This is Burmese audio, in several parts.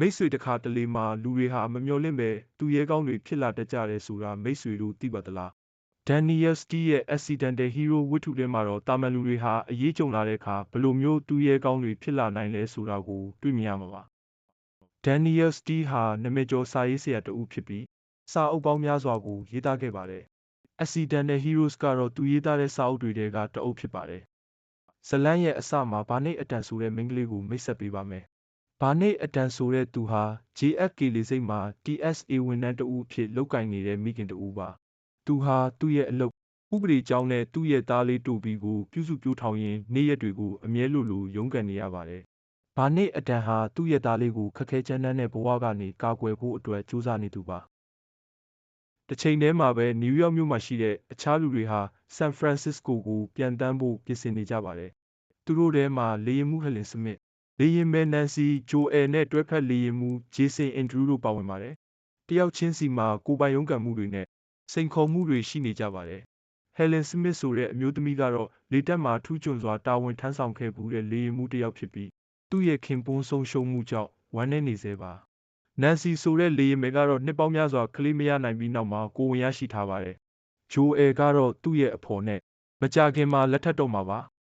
မိတ်ဆွေတစ်ခါတလေမှာလူတွေဟာမမျှော်လင့်ပဲသူရဲကောင်းတွေဖြစ်လာတတ်ကြတယ်ဆိုတာမိတ်ဆွေတို့သိပါသလားဒန်နီယယ်စတီရဲ့ Accidental Hero ဝတ္ထုထဲမှာတော့တာမန်လူတွေဟာအရေးကြုံလာတဲ့အခါဘယ်လိုမျိုးသူရဲကောင်းတွေဖြစ်လာနိုင်လဲဆိုတာကိုတွေ့မြင်ရမှာပါဒန်နီယယ်စတီဟာနာမည်ကျော်စာရေးဆရာတစ်ဦးဖြစ်ပြီးစာအုပ်ပေါင်းများစွာကိုရေးသားခဲ့ပါတယ် Accidental Heroes ကတော့သူရေးသားတဲ့စာအုပ်တွေထဲကတစ်အုပ်ဖြစ်ပါတယ်ဇလန်းရဲ့အစမှာဘာနိတ်အတန်ဆိုတဲ့မိန်းကလေးကိုမိတ်ဆက်ပေးပါမယ် ဘာနိတ်အတန်ဆိုတဲ့သူဟာ JFK လေစိတ်မှာ TSA ဝန်ထမ်းတဦးအဖြစ်လုပ်ကင်နေတဲ့ မိခင်တဦးပါ သူဟာ သူ့ရဲ့အလုပ် ဥပဒေကြောင်းနဲ့ သူ့ရဲ့သားလေးတူဘီကို ပြုစုပြောထောင်ရင်း နေ့ရက်တွေကို အမြဲလိုလို ရုန်းကန်နေရပါတယ်။ဘာနစ်အတန်ဟာ သူ့ရဲ့သားလေးကို ခက်ခဲချမ်းတမ်းတဲ့ဘဝကနေ ကာကွယ်ဖို့အတွက် ကြိုးစားနေသူပါ။တစ်ချိန်တည်းမှာပဲ နယူးယောက်မြို့မှာရှိတဲ့ အခြားလူတွေဟာ ဆန်ဖရန်စစ္စကိုကိုပြန်တမ်းဖို့ ပြင်ဆင်နေကြပါတယ်။သူတို့ထဲမှာ လေယာဉ်မှုဟလင်စမစ် လေယာဉ်မဲနန်စီဂျိုအယ်နဲ့တွဲဖက်လေယာဉ်မှုဂျေဆင်အင်ဒရူးတို့ပါဝင်ပါတယ်။တယောက်ချင်းစီမှာကိုယ်ပိုင်ရုံးကန်မှုတွေနဲ့စိန်ခေါ်မှုတွေရှိနေကြပါတယ်။ဟယ်လင်စမစ်ဆိုတဲ့အမျိုးသမီးကတော့လေတပ်မှာထူးချွန်စွာတာဝန်ထမ်းဆောင်ခဲ့ဘူးတဲ့လေယာဉ်မှုတစ်ယောက်ဖြစ်ပြီးသူ့ရဲ့ခင်ပွန်းဆုံးရှုံးမှုကြောင့်ဝမ်းနည်းနေစေပါ။နန်စီဆိုတဲ့လေယာဉ်မယ်ကတော့နှစ်ပေါင်းများစွာကလေးမရနိုင်ပြီးနောက်မှာကိုဝင်ရရှိထားပါတယ်။ဂျိုအယ်ကတော့သူ့ရဲ့အဖော်နဲ့မကြခင်မှာလက်ထပ်တော့မှာပါ။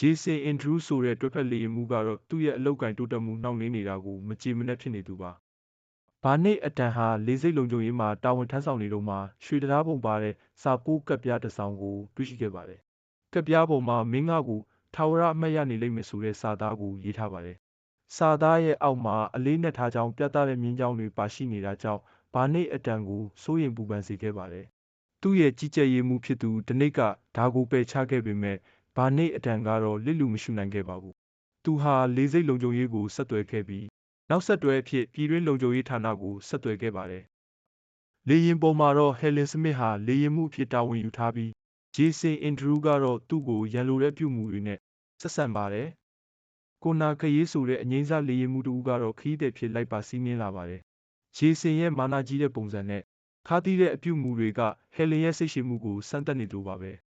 ဂျေဆင်အင်ဒရူးဆိုတဲ့တွဲဖက်လေယာဉ်မှုကတော့သူ့ရဲ့အလောက်ကင်တိုးတက်မှုနှောင့်နှေးနေတာကိုမကြေမနက်ဖြစ်နေသူပါ။ဘာနစ်အတန်ဟာလေစိတ်လုံခြုံရေးမှာတာဝန်ထမ်းဆောင်နေတော့မှရွှေတရားပုံပါတဲ့စာပိုးကပ်ပြားတစ်စောင်ကိုတွေ့ရှိခဲ့ပါတယ်။ကပ်ပြားပေါ်မှာမင်းငါကိုထာဝရအမှတ်ရနေလိမ့်မယ်ဆိုတဲ့စာသားကိုရေးထားပါတယ်။စာသားရဲ့အောက်မှာအလေးနဲ့ထားကြောင်းပြသတဲ့မြင်းကြောင်းတွေပါရှိနေတာကြောင့်ဘာနစ်အတန်ကိုစိုးရိမ်ပူပန်စေခဲ့ပါတယ်။သူ့ရဲ့ကြီးကြပ်ရေးမှုဖြစ်သူဒနိတ်ကဒါကိုပယ်ချခဲ့ပေမဲ့ ဘာနစ်အတန်ကတော့လစ်လူမရှုနိုင်ခဲ့ပါဘူး။သူဟာလေးစိတ်လုံခြုံရေးကိုဆက်သွယ်ခဲ့ပြီးနောက်ဆက်တွဲအဖြစ်ပြည်တွင်းလုံခြုံရေးဌာနကိုဆက်သွယ်ခဲ့ပါတယ်။လေရင်ပေါ်မှာတော့ဟယ်လင်စမစ်ဟာလေရင်မှုအဖြစ်တာဝန်ယူထားပြီးဂျေဆင်အင်ဒရူးကတော့သူ့ကိုရန်လိုတဲ့ပြုမှုတွေနဲ့ဆက်ဆံပါတယ်။ကိုနာခရီးဆိုတဲ့အငိမ့်စားလေရင်မှုတူကတော့ခီးတဲ့ဖြစ်လိုက်ပါစီးနင်းလာပါတယ်။ဂျေဆင်ရဲ့မာနာကြီးတဲ့ပုံစံနဲ့ခါးသီးတဲ့အပြုမှုတွေကဟယ်လင်ရဲ့စိတ်ရှိမှုကိုစမ်းသပ်နေလိုပါပဲ။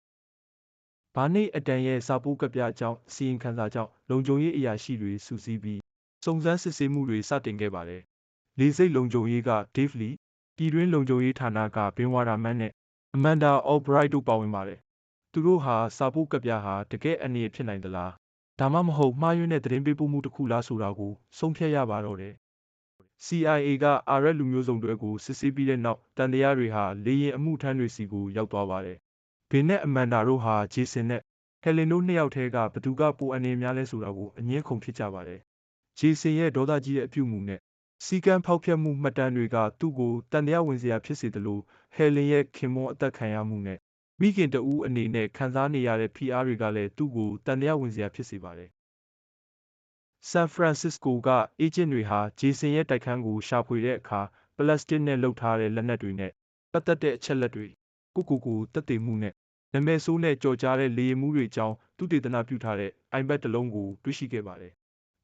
ဘာနိတ်အတန်ရဲ့စာပိုးကပြအကြောင်းအစီရင်ခံစာကြောင့်လုံခြုံရေးအရာရှိတွေစုစည်းပြီးစုံစမ်းစစ်ဆေးမှုတွေစတင်ခဲ့ပါတယ်။လေစိတ်လုံခြုံရေးက Dave Lee ပြည်တွင်းလုံခြုံရေးဌာနကဘင်ဝါရာမန်နဲ့အမန်ဒါအော်ဘရိုက်တို့ပါဝင်ပါတယ်။သူတို့ဟာစာပိုးကပြဟာတကယ်အနေရဖြစ်နိုင်သလား။ဒါမှမဟုတ်မှားယွင်းတဲ့သတင်းပေးပို့မှုတစ်ခုလားဆိုတာကိုဆုံးဖြတ်ရပါတော့တယ်။ CIA ကအာရက်လူမျိုးစုံတွေကိုစစ်ဆေးပြီးတဲ့နောက်တန်တရားတွေဟာလေရင်အမှုထမ်းတွေစီကိုရောက်သွားပါတယ်။ ဘင်နဲ့အမန်ဒါတို့ဟာဂျေဆင်နဲ့ဟယ်လင်တို့နှစ်ယောက်ထဲကဘသူကပိုအနေများလဲဆိုတာကိုအငင်းခုန်ဖြစ်ကြပါတယ်ဂျေဆင်ရဲ့ဒေါသကြီးတဲ့အပြုအမူနဲ့စီကံဖောက်ဖျက်မှုမှတ်တမ်းတွေကသူ့ကိုတန်တရားဝင်စရာဖြစ်စေသလိုဟယ်လင်ရဲ့ခင်မွန်းအသက်ခံရမှုနဲ့မိခင်တဦးအနေနဲ့ခံစားနေရတဲ့ဖိအားတွေကလည်းသူ့ကိုတန်တရားဝင်စရာဖြစ်စေပါတယ်ဆန်ဖရန်စစ္စကိုကအေဂျင့်တွေဟာဂျေဆင်ရဲ့တိုက်ခန်းကိုရှာဖွေတဲ့အခါပလတ်စတစ်နဲ့လုပ်ထားတဲ့လက်နက်တွေနဲ့ပတ်သက်တဲ့အချက်လက်တွေကိုကိုကိုတက်တည်မှုနဲ့ နာမည်ဆိုးနဲ့ကြော်ကြားတဲ့လေယာဉ်မှုတွေအကြောင်းသူတည်တနာပြုထားတဲ့ iPad တစ်လုံးကိုတွေ့ရှိခဲ့ပါတယ်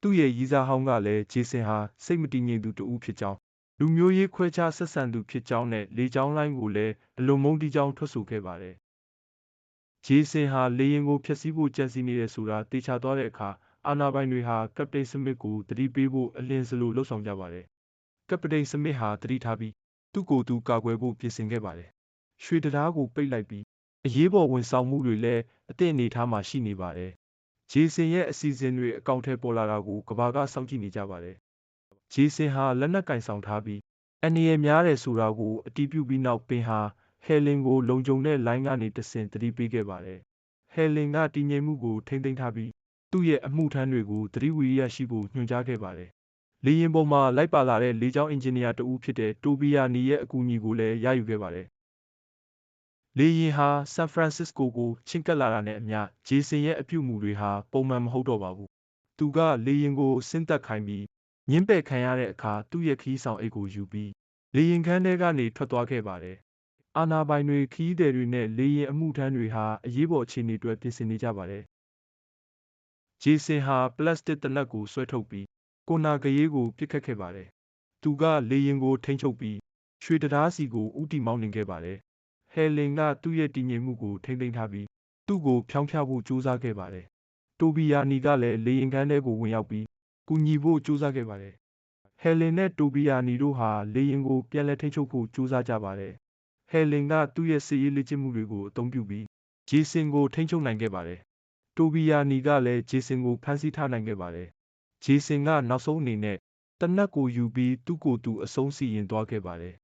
သူ့ရဲ့ရည်စားဟောင်းကလည်းဂျေဆင်ဟာစိတ်မတည်ငြိမ်သူတဦးဖြစ်ကြောင်းလူမျိုးရေးခွဲခြားဆက်ဆံသူဖြစ်ကြောင်းနဲ့လေကြောင်းလိုင်းကိုလည်းအလွန်မုန်းတီးကြောင်းထွက်ဆိုခဲ့ပါတယ်။ဂျေဆင်ဟာလေရင်ကိုဖျက်ဆီးဖို့ကြံစည်နေတယ်ဆိုတာတေချာသွားတဲ့အခါအာနာပိုင်တွေဟာကပတိန်စမစ်ကိုတတိပေးဖို့အလင်းစလိုလှုပ်ဆောင်ကြပါတယ်။ကပတိန်စမစ်ဟာတတိထားပြီးသူ့ကိုယ်သူကာကွယ်ဖို့ပြင်ဆင်ခဲ့ပါတယ်။ရွှေတရားကိုပိတ်လိုက်ပြီး အရေးပေါ်ဝန်ဆောင်မှုတွေလည်းအသင့်အနေထားမှာရှိနေပါတယ်ဂျေဆင်ရဲ့အစီအစဉ်တွေအကောင့်ထဲပေါ်လာတာကိုကဘာကစောင့်ကြည့်နေကြပါတယ်။ဂျေဆင်ဟာလက်နက်ကင်ဆောင်ထားပြီးအန်နီရများတယ်ဆိုတာကိုအတီးပြုပြီးနောက်ပင်ဟာဟယ်လင်ကိုလုံခြုံတဲ့လိုင်းကနေတဆင့်တတိပေးခဲ့ပါတယ်။ဟယ်လင်ကတည်ငြိမ်မှုကိုထိမ့်သိမ်းထားပြီးသူ့ရဲ့အမှုထမ်းတွေကိုသတိဝီရိယရှိဖို့ညွှန်ကြားခဲ့ပါတယ်။လေရင်ပေါ်မှာလိုက်ပါလာတဲ့လေကြောင်းအင်ဂျင်နီယာတဦးဖြစ်တဲ့တိုဘီယာနီရဲ့အကူအညီကိုလည်းရယူခဲ့ပါတယ် လေယာဉ်ဟာဆန်ဖရန်စစ္စကိုကိုချဉ်ကပ်လာတာနဲ့အမျှဂျေဆင်ရဲ့အပြုအမူတွေဟာပုံမှန်မဟုတ်တော့ပါဘူး။သူကလေယာဉ်ကိုဆင်းသက်ခိုင်းပြီးငင်းပယ်ခံရတဲ့အခါသူ့ရဲ့ခရီးဆောင်အိတ်ကိုယူပြီးလေယာဉ်ခန်းထဲကနေထွက်သွားခဲ့ပါတယ်။အာနာပိုင်တွေခရီးသည်တွေနဲ့လေယာဉ်အမှုထမ်းတွေဟာအရေးပေါ်အခြေအနေတွေပြင်ဆင်နေကြပါတယ်။ဂျေဆင်ဟာပလတ်စတစ်တနက်ကိုဆွဲထုတ်ပြီးကိုနာကရေးကိုပြစ်ခတ်ခဲ့ပါတယ်။သူကလေယာဉ်ကိုထိန်းချုပ်ပြီးရွှေတရားစီကိုဥတီမောင်းနှင်ခဲ့ပါတယ် ဟယ်လင်ကသူ့ရဲ့တည်ငြိမ်မှုကိုထိန်းသိမ်းထားပြီးသူ့ကိုဖျောင်းဖျဖို့ကြိုးစားခဲ့ပါတယ်။တိုဘီယာနီကလည်းလေရင်ခန်းထဲကိုဝင်ရောက်ပြီးကူညီဖို့ကြိုးစားခဲ့ပါတယ်။ဟယ်လင်နဲ့တိုဘီယာနီတို့ဟာလေရင်ကိုပြန်လည်ထိန်းချုပ်ဖို့ကြိုးစားကြပါတယ်။ဟယ်လင်ကသူ့ရဲ့စစ်ရေးလေ့ကျင့်မှုတွေကိုအသုံးပြုပြီးဂျေဆင်ကိုထိန်းချုပ်နိုင်ခဲ့ပါတယ်။တိုဘီယာနီကလည်းဂျေဆင်ကိုဖမ်းဆီးထားနိုင်ခဲ့ပါတယ်။ဂျေဆင်ကနောက်ဆုံးအနေနဲ့တနက်ကိုယူပြီးသူ့ကိုယ်သူအဆုံးစီရင်သွားခဲ့ပါတယ်။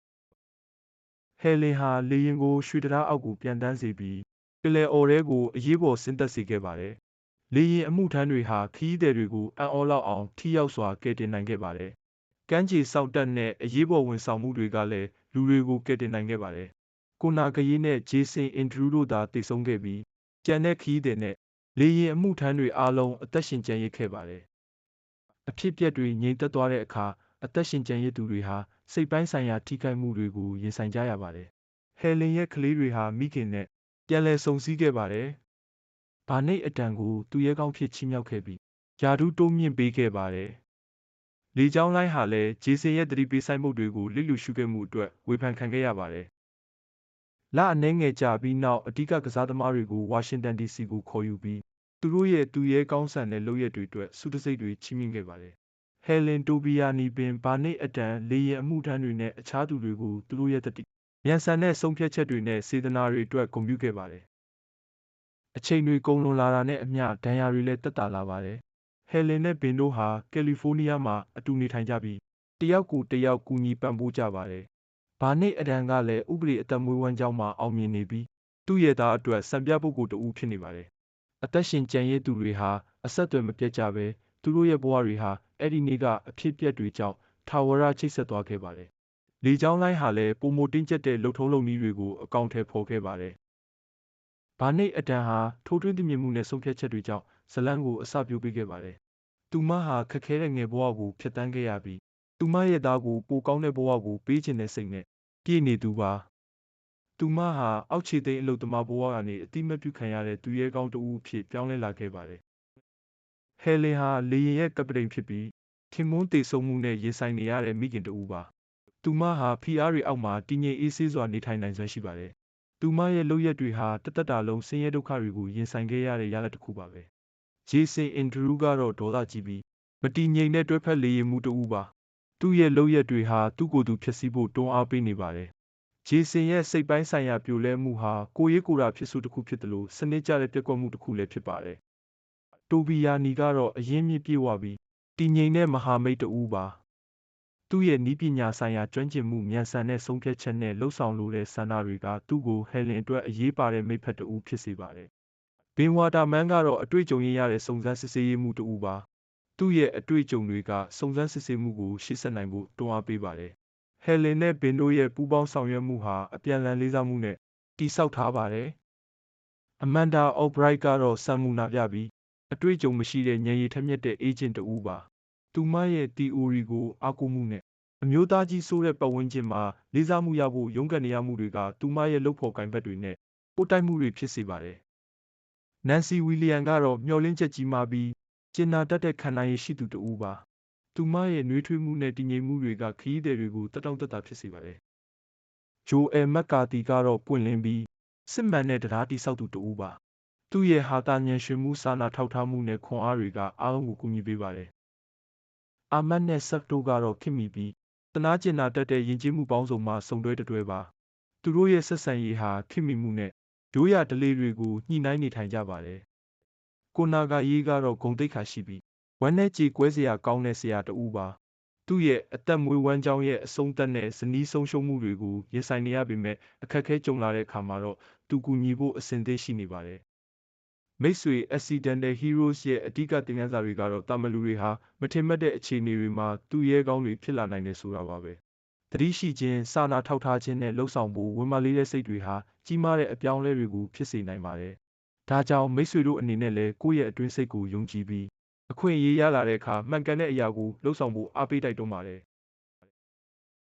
ဟယ်လင်ဟာလေရင်ကိုရွှေတရားအောက်ကိုပြန်တန်းစေပြီးပလယ်အော်ရဲကိုအရေးပေါ်ဆင်းသက်စေခဲ့ပါတယ်။လေရင်အမှုထမ်းတွေဟာခီးသည်တွေကိုအံ့ဩလောက်အောင်ထိရောက်စွာကယ်တင်နိုင်ခဲ့ပါတယ်။ကမ်းခြေစောင့်တပ်နဲ့အရေးပေါ်ဝန်ဆောင်မှုတွေကလည်းလူတွေကိုကယ်တင်နိုင်ခဲ့ပါတယ်။ကိုနာဂရေးနဲ့ဂျေဆင်အင်ဒရူးတို့သာတည်ဆုံခဲ့ပြီးကြံတဲ့ခီးသည်နဲ့လေရင်အမှုထမ်းတွေအားလုံးအသက်ရှင်ကျန်ရစ်ခဲ့ပါတယ်။အဖြစ်အပျက်တွေငြိမ်သက်သွားတဲ့အခါအသက်ရှင်ကျန်ရစ်သူတွေဟာ စိတ်ပိုင်းဆိုင်ရာထိခိုက်မှုတွေကိုရင်ဆိုင်ကြရပါတယ်။ဟယ်လင်ရဲ့ကလေးတွေဟာမိခင်နဲ့ပြန်လည်ဆုံစည်းခဲ့ပါတယ်။ဘာနိတ်အတန်ကိုသူရဲကောင်းဖြစ်ချီးမြှောက်ခဲ့ပြီးယာဒူးတိုးမြင့်ပေးခဲ့ပါတယ်။လေကြောင်းလိုင်းဟာလည်းဂျေဆင်ရဲ့တတိပေးဆိုင်မှုတွေကိုလစ်လျူရှုခဲ့မှုအတွက်ဝေဖန်ခံခဲ့ရပါတယ်။လအနှဲငယ်ကြာပြီးနောက်အဓိကကစားသမားတွေကိုဝါရှင်တန် DC ကိုခေါ်ယူပြီးသူတို့ရဲ့သူရဲကောင်းဆန်တဲ့လုပ်ရက်တွေအတွက်ဆုတံဆိပ်တွေချီးမြှင့်ခဲ့ပါတယ်။ ဟယ်လင်တိုဘီယာနီပင်ဘာနိတ်အတန်လေရင်အမှုထမ်းတွေနဲ့အခြားသူတွေကိုသူတို့ရဲ့တတိမြန်ဆန်တဲ့ဆုံးဖြတ်ချက်တွေနဲ့စေတနာတွေအတွက်ဂုဏ်ပြုခဲ့ပါတယ်။အချိန်တွေကုန်လွန်လာတာနဲ့အမျှဒဏ်ရာတွေလည်းတက်တာလာပါတယ်။ဟယ်လင်နဲ့ဘင်တို့ဟာကယ်လီဖိုးနီးယားမှာအတူနေထိုင်ကြပြီးတယောက်ကိုတယောက်ကူညီပံ့ပိုးကြပါတယ်။ဘာနိတ်အတန်ကလည်းဥပဒေအသက်မွေးဝမ်းကြောင်းမှာအောင်မြင်နေပြီးသူ့ရဲ့သားအတွက်စံပြပုဂ္ဂိုလ်တဦးဖြစ်နေပါတယ်။အသက်ရှင်ကျန်ရစ်သူတွေဟာအဆက်အသွယ်မပြတ်ကြဘဲသူတို့ရဲ့ဘဝတွေဟာ အဲ့ဒီနေ့ကအဖြစ်အပျက်တွေကြောင့်ထာဝရချိတ်ဆက်သွားခဲ့ပါတယ်။လေကြောင်းလိုင်းဟာလည်းပုံမတင်းကျပ်တဲ့လှုပ်ထုံးလုပ်နည်းတွေကိုအကောင့်ထဲဖော်ခဲ့ပါတယ်။ဘာနိတ်အတန်ဟာထိုးထွင်းသိမြင်မှုနဲ့ဆုံးဖြတ်ချက်တွေကြောင့်ဇလန်းကိုအစပြုပေးခဲ့ပါတယ်။သူမဟာခက်ခဲတဲ့ငယ်ဘဝကိုဖျက်ဆီးခဲ့ရပြီးသူမရဲ့သားကိုပိုကောင်းတဲ့ဘဝကိုပေးခြင်းတဲ့စိတ်နဲ့ပြည့်နေသူပါ။သူမဟာအောက်ခြေသိမ်းအလုတ်သမားဘဝကနေအတိမတ်ပြုခံရတဲ့သူရဲကောင်းတဦးအဖြစ်ပြောင်းလဲလာခဲ့ပါတယ်။ ဟယ်လင်ဟာလေရင်ရဲ့ကပတိန်ဖြစ်ပြီးခင်မွန်းတေဆုံမှုနဲ့ရင်ဆိုင်နေရတဲ့မိခင်တဦးပါ။သူမဟာဖီအားတွေအောက်မှာတည်ငြိမ်အေးဆေးစွာနေထိုင်နိုင်စွမ်းရှိပါတယ်။သူမရဲ့လုပ်ရက်တွေဟာတသက်တာလုံးဆင်းရဲဒုက္ခတွေကိုရင်ဆိုင်ခဲ့ရတဲ့ရလဒ်တစ်ခုပါပဲ။ဂျေဆင်အင်ဒရူးကတော့ဒေါသကြီးပြီးမတည်ငြိမ်တဲ့တွဲဖက်လေရင်မှုတဦးပါ။သူ့ရဲ့လုပ်ရက်တွေဟာသူ့ကိုယ်သူဖြစ်စီဖို့တွန်းအားပေးနေပါတယ်။ဂျေဆင်ရဲ့စိတ်ပိုင်းဆိုင်ရာပြိုလဲမှုဟာကိုရေးကိုယ်တာဖြစ်စုတစ်ခုဖြစ်တယ်လို့စနစ်ကျတဲ့ပြက်ကွက်မှုတစ်ခုလည်းဖြစ်ပါတယ်။ တိုဘီယာနီကတော့အရင်မြင့်ပြေဝပြီးတည်ငြိမ်တဲ့မဟာမိတ်တဦးပါ။သူ့ရဲ့နီးပညာဆိုင်ရာကျွမ်းကျင်မှုမြန်ဆန်တဲ့ဆုံးဖြတ်ချက်နဲ့လှုပ်ဆောင်လိုတဲ့ဆန္ဒတွေကသူ့ကိုဟယ်လင်အတွက်အရေးပါတဲ့မိတ်ဖက်တဦးဖြစ်စေပါတယ်။ဘင်ဝါတာမန်ကတော့အတွေ့အကြုံရရတဲ့စုံစမ်းစစ်ဆေးရေးမှုတဦးပါ။သူ့ရဲ့အတွေ့အကြုံတွေကစုံစမ်းစစ်ဆေးမှုကိုရှေ့ဆက်နိုင်ဖို့တွန်းအားပေးပါတယ်။ဟယ်လင်နဲ့ဘင်တို့ရဲ့ပူးပေါင်းဆောင်ရွက်မှုဟာအပြန်အလှန်လေးစားမှုနဲ့တည်ဆောက်ထားပါတယ်။အမန်ဒါအော့ဘရိုက်ကတော့စံမူနာပြပြီး အတွေ့အကြုံမရှိတဲ့ဉာဏ်ရည်ထက်မြက်တဲ့အေဂျင့်တဦးပါ။သူမရဲ့ theory ကိုအားကိုးမှုနဲ့အမျိုးသားကြီးဆိုးတဲ့ပတ်ဝန်းကျင်မှာလေးစားမှုရဖို့ရုန်းကန်နေရမှုတွေကသူမရဲ့လုပ်ဖော်ကိုင်ဘက်တွေနဲ့ပို့တိုက်မှုတွေဖြစ်စေပါတယ်။နန်စီဝီလီယံကတော့မျှော်လင့်ချက်ကြီးမားပြီးကျင်နာတတ်တဲ့ခံနိုင်ရရှိသူတဦးပါ။သူမရဲ့နှွေးထွေးမှုနဲ့တည်ငြိမ်မှုတွေကခရီးသည်တွေကိုတက်တောင့်တက်တာဖြစ်စေပါတယ်။ဂျိုအယ်မက်ကာတီကတော့ပွင့်လင်းပြီးစစ်မှန်တဲ့တရားတိဆောက်သူတဦးပါ။ သူ့ရဲ့ဟာတာဉာဏ်ရှင်မှုစာနာထောက်ထားမှုနဲ့ခွန်အားတွေကအားလုံးကိုကူညီပေးပါတယ်။အာမတ်နဲ့ဆက်တိုကတော့ခင်မီပြီးတနာကျင်နာတတ်တဲ့ယဉ်ကျေးမှုပေါင်းစုံမှစုံတွဲတတွဲပါ။သူတို့ရဲ့ဆက်ဆံရေးဟာခင်မီမှုနဲ့ရိုးရာဓလေ့တွေကိုညှိနှိုင်းနေထိုင်ကြပါတယ်။ကိုနာဂါရေးကတော့ဂုံတိတ်ခါရှိပြီးဝမ်းနဲ့ကြေကွဲစရာကောင်းတဲ့ဆရာတဦးပါ။သူ့ရဲ့အသက်မွေးဝမ်းကြောင်းရဲ့အဆုံးသတ်နဲ့ဇနီးဆုံးရှုံးမှုတွေကိုရင်ဆိုင်နေရပေမဲ့အခက်အခဲကြုံလာတဲ့အခါမှာတော့သူကူညီဖို့အစဉ်သင့်ရှိနေပါတယ်။ မိတ်ဆွေ Accidental Heroes ရဲ့အဓိကသင်ခန်းစာတွေကတော့တာမန်လူတွေဟာမထင်မှတ်တဲ့အခြေအနေတွေမှာသူရဲကောင်းတွေဖြစ်လာနိုင်တယ်ဆိုတာပါပဲ။သတိရှိခြင်း၊စာနာထောက်ထားခြင်းနဲ့လှုပ်ဆောင်ဖို့ဝင်မလေးတဲ့စိတ်တွေဟာကြီးမားတဲ့အပြောင်းအလဲတွေကိုဖြစ်စေနိုင်ပါတယ်။ဒါကြောင့်မိတ်ဆွေတို့အနေနဲ့လည်းကိုယ့်ရဲ့အတွင်းစိတ်ကိုယုံကြည်ပြီးအခွင့်အရေးရလာတဲ့အခါမှန်ကန်တဲ့အရာကိုလှုပ်ဆောင်ဖို့အားပေးတိုက်တွန်းပါတယ်